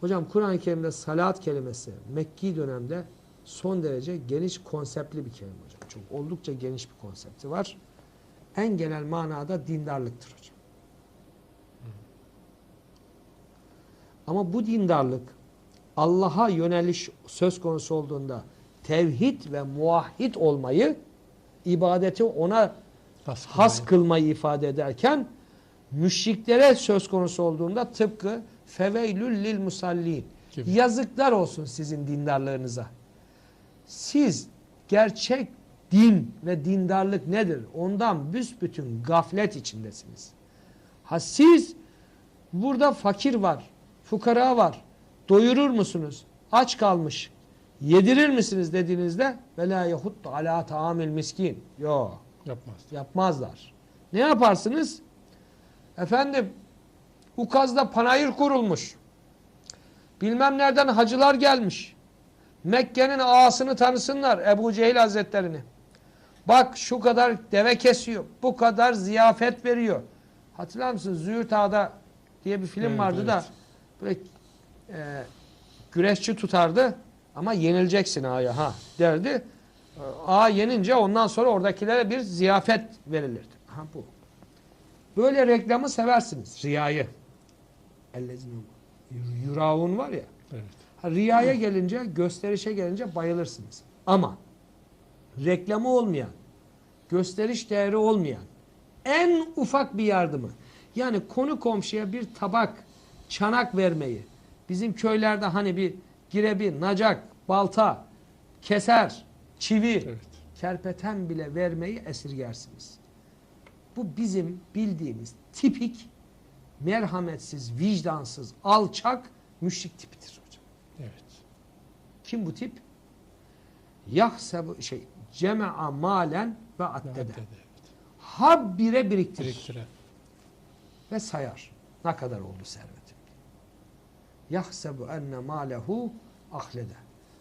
Hocam Kur'an-ı Kerim'de salat kelimesi Mekki dönemde son derece geniş konseptli bir kelime hocam. Çok oldukça geniş bir konsepti var. En genel manada dindarlıktır hocam. Ama bu dindarlık Allah'a yöneliş söz konusu olduğunda tevhid ve muvahhid olmayı, ibadeti ona Has has kılmayı ifade ederken müşriklere söz konusu olduğunda tıpkı feveylül lil musallin Gibi. yazıklar olsun sizin dindarlığınıza. Siz gerçek din ve dindarlık nedir? Ondan büsbütün gaflet içindesiniz. Ha siz burada fakir var, fukara var. Doyurur musunuz? Aç kalmış. Yedirir misiniz dediğinizde ve la yahuttu ala taamil miskin. Yok. Yapmaz. Yapmazlar. Ne yaparsınız? Efendim Ukaz'da panayır kurulmuş. Bilmem nereden hacılar gelmiş. Mekke'nin ağasını tanısınlar Ebu Cehil Hazretlerini. Bak şu kadar deve kesiyor. Bu kadar ziyafet veriyor. Hatırlar mısınız? Züğürt Ağa'da diye bir film Evet, vardı da evet. böyle e, güreşçi tutardı ama yenileceksin ağaya ha derdi. Ağa yenince ondan sonra oradakilere bir ziyafet verilirdi. Ha bu. Böyle reklamı seversiniz. Riyayı. Ellezine Yuraun var ya. Evet. Ha, riyaya gelince, gösterişe gelince bayılırsınız. Ama reklamı olmayan, gösteriş değeri olmayan en ufak bir yardımı yani konu komşuya bir tabak, çanak vermeyi bizim köylerde hani bir girebi, nacak, balta, keser, çivi, Evet. kerpeten bile vermeyi esirgersiniz. Bu bizim bildiğimiz tipik merhametsiz, vicdansız, alçak müşrik tipidir hocam. Evet. Kim bu tip? Yahsebu şey cema'a malen ve addede. Dede, evet. Habire biriktirir Biriktiren. ve sayar. Ne kadar oldu serveti? Yahsebu enne malehu ahlede.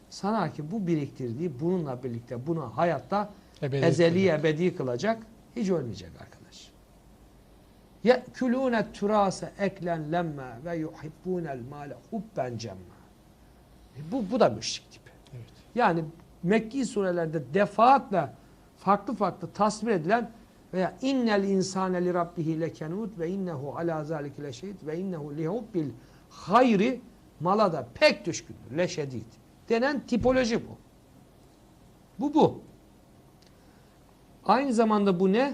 Sana ki bu biriktirdiği bununla birlikte bunu hayatta Ebedi ezeli kılıyor. ebedi kılacak. Hiç ölmeyecek arkadaş. Ye'kulûne turase eklen lemme ve yuhibbûnel mâle hubben cemma. E Bu, bu da müşrik tipi. Evet. Yani Mekki surelerde defaatle farklı farklı tasvir edilen veya innel insane li rabbihi lekenut ve innehu ala zalike leşehid ve innehu li hubbil hayri mala da pek düşkündür. Leşedid. Denen tipoloji bu. Bu bu. Aynı zamanda bu ne?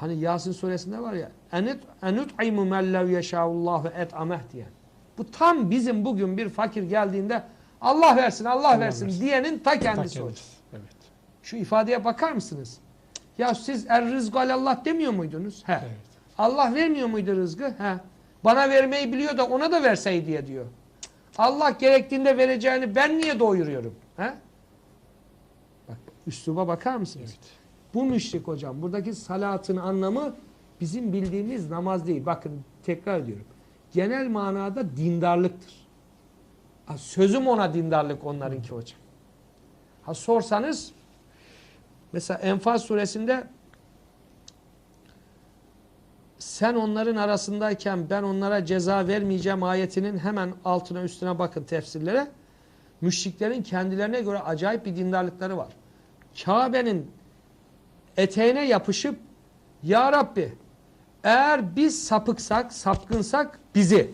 Hani Yasin suresinde var ya enut enut'imu men lev yeşâullâhu et ameh diyen. Bu tam bizim bugün bir fakir geldiğinde Allah versin, Allah, Allah versin, versin. diyenin ta kendisi kendisi. Evet. Şu ifadeye bakar mısınız? Ya siz er rızgı Allah demiyor muydunuz? He. Evet. Allah vermiyor muydu rızkı? He. Bana vermeyi biliyor da ona da verseydi diye diyor. Allah gerektiğinde vereceğini ben niye doyuruyorum? He? Bak, üsluba bakar mısınız? Evet. Bu müşrik hocam. Buradaki salatın anlamı bizim bildiğimiz namaz değil. Bakın tekrar ediyorum. Genel manada dindarlıktır. Ha, sözüm ona dindarlık onlarınki hocam. Ha sorsanız mesela Enfal suresinde sen onların arasındayken ben onlara ceza vermeyeceğim ayetinin hemen altına üstüne bakın tefsirlere. Müşriklerin kendilerine göre acayip bir dindarlıkları var. Kabe'nin eteğine yapışıp Ya Rabbi eğer biz sapıksak, sapkınsak bizi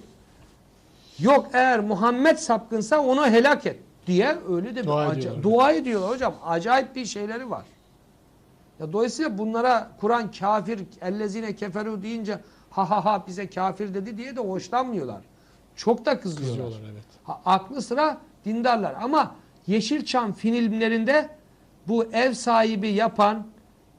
yok eğer Muhammed sapkınsa onu helak et diye öyle de bir Dua ediyorlar. dua ediyorlar hocam. Acayip bir şeyleri var. Ya dolayısıyla bunlara Kur'an kafir, ellezine keferu deyince ha ha ha bize kafir dedi diye de hoşlanmıyorlar. Çok da kızıyorlar. Kızıyorlar evet. Ha, aklı sıra dindarlar. Ama Yeşilçam filmlerinde bu ev sahibi yapan,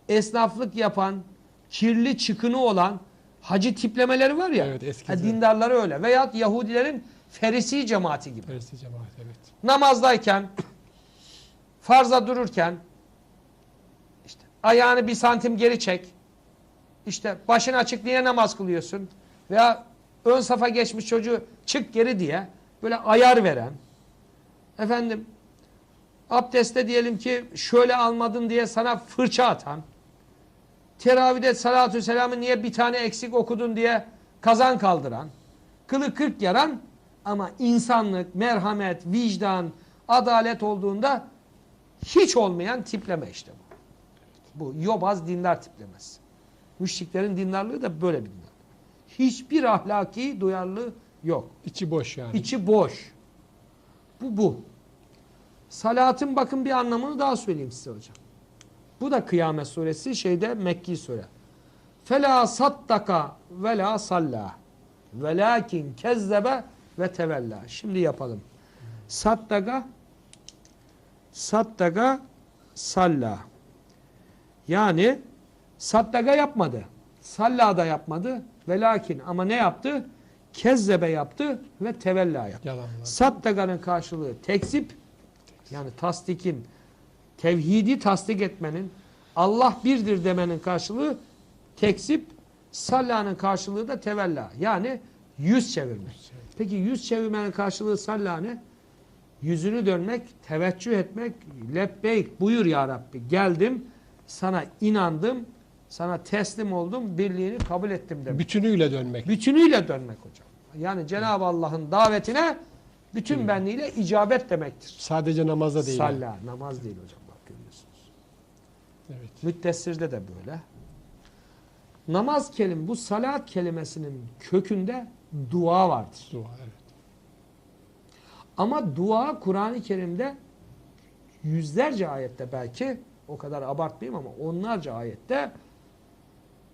esnaflık yapan, kirli çıkını olan hacı tiplemeleri var ya. Evet, eski ha, dindarları öyle. Veyahut Yahudilerin Ferisi cemaati gibi. Perisi cemaat evet. Namazdayken, farza dururken, işte ayağını bir santim geri çek. İşte başın açık diye namaz kılıyorsun. Veya ön safa geçmiş çocuğu çık geri diye böyle ayar veren. Efendim abdestte diyelim ki şöyle almadın diye sana fırça atan. Teravide salatü selamı niye bir tane eksik okudun diye kazan kaldıran. Kılı kırk yaran ama insanlık, merhamet, vicdan, adalet olduğunda hiç olmayan tipleme işte bu. Bu yobaz dindar tiplemesi. Müşriklerin dindarlığı da böyle bir dindarlık. Hiçbir ahlaki duyarlılığı yok. İçi boş yani. İçi boş. Bu bu. Salatın bakın bir anlamını daha söyleyeyim size hocam. Bu da Kıyamet suresi şeyde Mekki sure. Fela saddaka ve la salla. Velakin kezzebe ve tevella. Şimdi yapalım. Saddaka saddaka salla. Yani saddaka yapmadı. Salla da yapmadı. Velakin ama ne yaptı? Kezzebe yaptı ve tevella yaptı. Saddaka'nın karşılığı tekzip yani tasdikin tevhidi tasdik etmenin Allah birdir demenin karşılığı tekzip sallanın karşılığı da tevella yani yüz çevirmek. Peki yüz çevirmenin karşılığı salla ne? Yüzünü dönmek, teveccüh etmek, lebbeyk buyur ya Rabbi geldim sana inandım sana teslim oldum birliğini kabul ettim demek. Bütünüyle dönmek. Bütünüyle dönmek hocam. Yani Cenab-ı Allah'ın davetine bütün benliğiyle icabet demektir. Sadece namazda değil. Salla, namaz değil hocam. Evet. Müddessir'de de böyle. Namaz kelim, bu salat kelimesinin kökünde dua vardır. Dua evet. Ama dua Kur'an-ı Kerim'de yüzlerce ayette belki o kadar abartmayayım ama onlarca ayette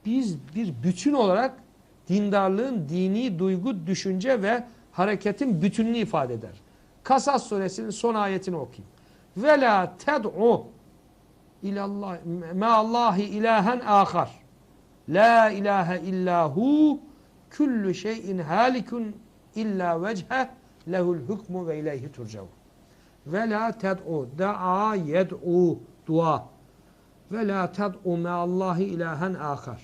biz bir bütün olarak dindarlığın dini duygu, düşünce ve hareketin bütününü ifade eder. Kasas suresinin son ayetini okuyayım. Ve la ted'u ilallah me'allahi ilahen ahar. La ilahe illahu kullu şeyin halikun illa vecheh lehul hukmu ve ileyhi turcaun. Ve la ted'u da'a yed'u dua. Ve la ted'u me'allahi ilahen ahar.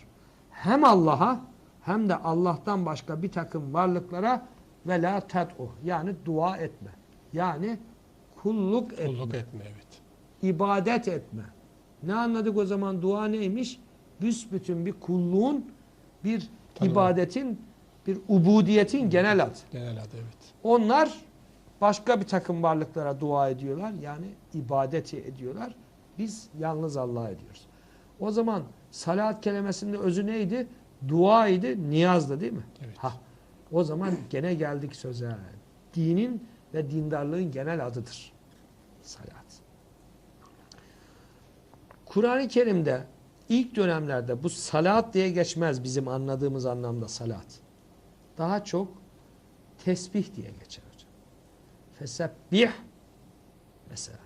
Hem Allah'a hem de Allah'tan başka bir takım varlıklara ve la ted'u yani dua etme. Yani kulluk etme. Kulluk etme evet. ibadet etme. Ne anladık o zaman dua neymiş? Büsbütün bir kulluğun, bir Tabii. ibadetin, bir ubudiyetin genel adı. Genel adı evet. Onlar başka bir takım varlıklara dua ediyorlar. Yani ibadeti ediyorlar. Biz yalnız Allah'a ediyoruz. O zaman salat kelimesinin özü neydi? Dua idi, niyazdı değil mi? Evet. Ha. O zaman gene geldik söze. Dinin ve dindarlığın genel adıdır. Salat. Kur'an-ı Kerim'de ilk dönemlerde bu salat diye geçmez bizim anladığımız anlamda salat. Daha çok tesbih diye geçer hocam. Fesebbih mesela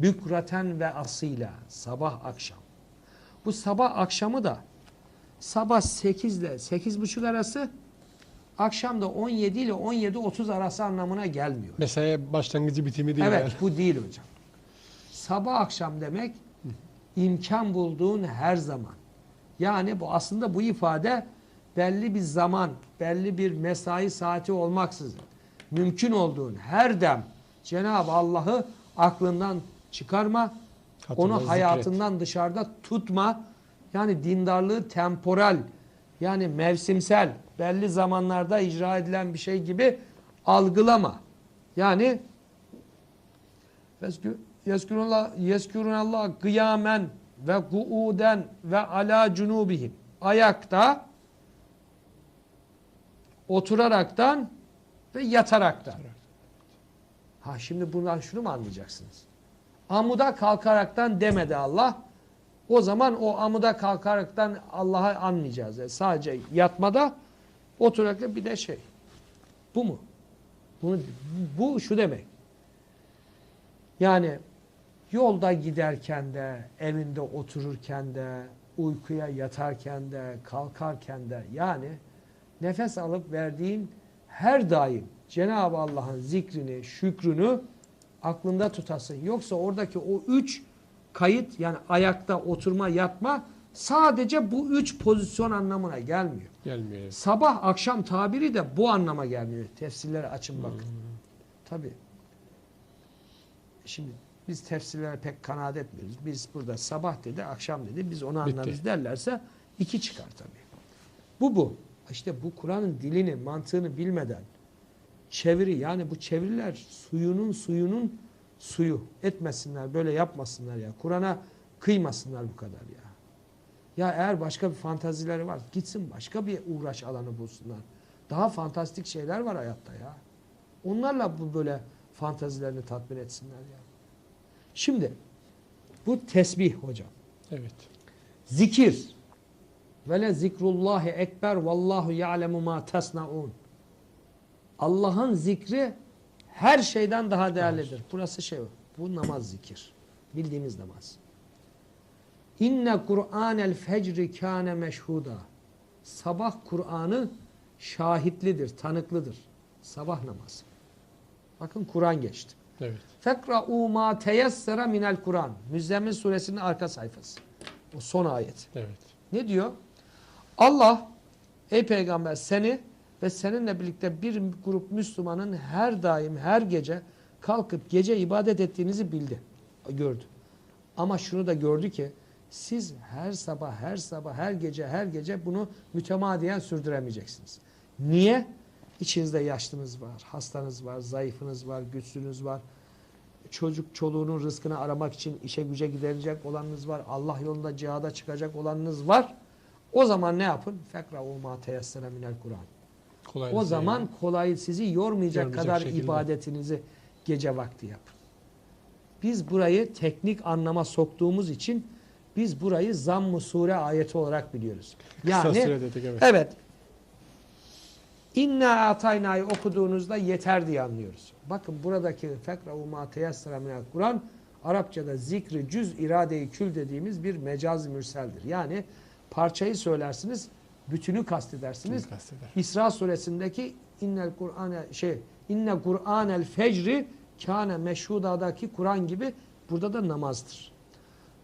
bükraten ve asila sabah akşam. Bu sabah akşamı da sabah 8 ile 8.30 arası akşam da 17 ile 17.30 arası anlamına gelmiyor. Mesai başlangıcı bitimi değil Evet yani. bu değil hocam. Sabah akşam demek imkan bulduğun her zaman. Yani bu aslında bu ifade belli bir zaman, belli bir mesai saati olmaksızın mümkün olduğun her dem Cenab-ı Allah'ı aklından çıkarma, Hatırla, onu zikret. hayatından dışarıda tutma. Yani dindarlığı temporal, yani mevsimsel, belli zamanlarda icra edilen bir şey gibi algılama. Yani yezkurunallah kıyamen ve kuuden ve ala cunubihim. Ayakta, oturaraktan ve yataraktan. Ha şimdi bundan şunu mu anlayacaksınız? Amuda kalkaraktan demedi Allah. O zaman o amuda kalkaraktan Allah'ı anmayacağız. Yani sadece yatmada oturarak bir de şey. Bu mu? Bunu, bu şu demek. Yani yolda giderken de, evinde otururken de, uykuya yatarken de, kalkarken de yani nefes alıp verdiğin her daim Cenab-ı Allah'ın zikrini, şükrünü aklında tutasın. Yoksa oradaki o üç kayıt yani ayakta, oturma, yatma sadece bu üç pozisyon anlamına gelmiyor. Gelmiyor. evet. Sabah akşam tabiri de bu anlama gelmiyor. Tefsirlere açın bakın. Tabi. Şimdi biz tefsirlere pek kanaat etmiyoruz. Biz burada sabah dedi, akşam dedi. Biz onu Bitti. anlarız derlerse iki çıkar tabi. Bu bu. İşte bu Kur'an'ın dilini, mantığını bilmeden çeviri yani bu çeviriler suyunun suyunun suyu etmesinler, böyle yapmasınlar ya. Kur'an'a kıymasınlar bu kadar ya. Ya eğer başka bir fantazileri var, gitsin başka bir uğraş alanı bulsunlar. Daha fantastik şeyler var hayatta ya. Onlarla bu böyle fantazilerini tatmin etsinler ya. Şimdi bu tesbih hocam. Evet. Zikir. Ve le zikrullahi ekber vallahu ya'lemu ma tasnaun. Allah'ın zikri her şeyden daha değerlidir. Burası şey bu namaz zikir. Bildiğimiz namaz. İnne Kur'anel fecri kâne meşhuda. Sabah Kur'an'ı şahitlidir, tanıklıdır. Sabah namazı. Bakın Kur'an geçti. Evet. Fekra'u ma teyessere minel Kur'an. Müzzemmil suresinin arka sayfası. O son ayet. Evet. Ne diyor? Allah ey peygamber seni ve seninle birlikte bir grup Müslümanın her daim her gece kalkıp gece ibadet ettiğinizi bildi. Gördü. Ama şunu da gördü ki siz her sabah her sabah her gece her gece bunu mütemadiyen sürdüremeyeceksiniz. Niye? İçinizde yaşlınız var, hastanız var, zayıfınız var, güçsünüz var. Çocuk çoluğunun rızkını aramak için işe güce gidecek olanınız var. Allah yolunda cihada çıkacak olanınız var. O zaman ne yapın? Fekra ma teyessere minel Kur'an. O zaman kolay sizi yormayacak Yormayacak kadar şekilde. ibadetinizi gece vakti yapın. Biz burayı teknik anlama soktuğumuz için biz burayı zamm-ı sure ayeti olarak biliyoruz. Kısa Yani süre dedik evet. evet. İnna ataynayı okuduğunuzda yeter diye anlıyoruz. Bakın buradaki fekra ma teyassara minel Kur'an Arapçada zikri cüz iradeyi kül dediğimiz bir mecaz mürseldir. Yani parçayı söylersiniz, bütünü kastedersiniz. Kasteder? İsra suresindeki innel Kur'ane şey inne Kur'anel fecri kâne meşhudadaki Kur'an gibi burada da namazdır.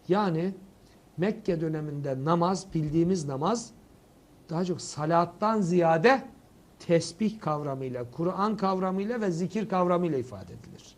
Yani Mekke döneminde namaz bildiğimiz namaz daha çok salattan ziyade tesbih kavramıyla, Kur'an kavramıyla ve zikir kavramıyla ifade edilir.